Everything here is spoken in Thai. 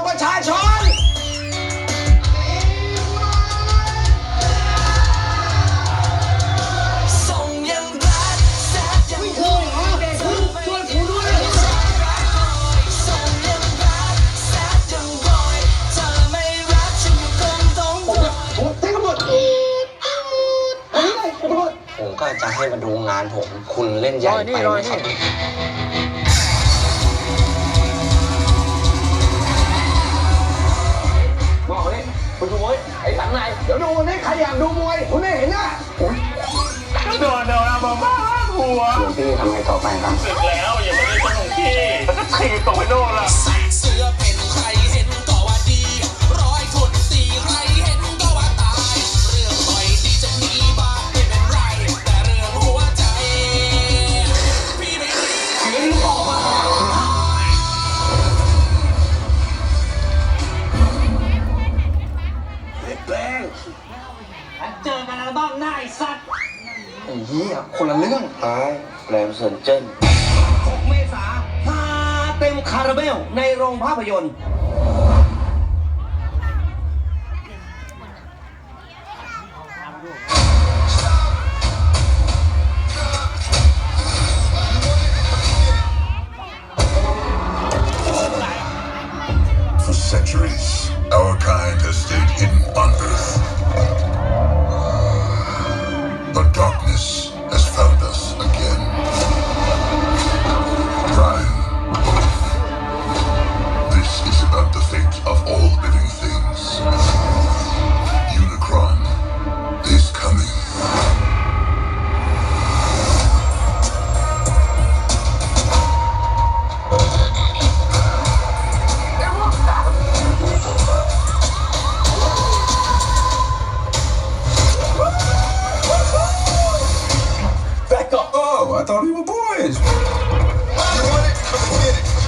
ของประชาชนส่งยังรักแซดยังไม่เคยเหรอคุณช่วยผมด้วยส่งยังรักแซดยังรอยเธอไม่รักฉันก็คงต้องรอผมแจ้งตำรวจเฮ้ยตำรวจผมก็จะให้มาดูงานผม คุณเล่นใหญ่ไปไหมครับ อ้หลังไหนเดี๋ยวดูวันนี้ใครอยากดูมวยคุณไม่เห็นหน้าโดนโดนเอามาบ้าหัวหลวงพี่ทำไงต่อไปครับเสร็จแล้วอย่ามาเล่นเจ้าของพี่แล้วก็ถีบตกไปโน่นละ อกันแล้วบ้างหน้าไอ้สัตว์ไอ้เหี้ยคนละเรื่องตายแรมเซินเจิ้น6เมษาฮาเต็มคาราเบลในโรงภาพยนตร์ I thought we were boys.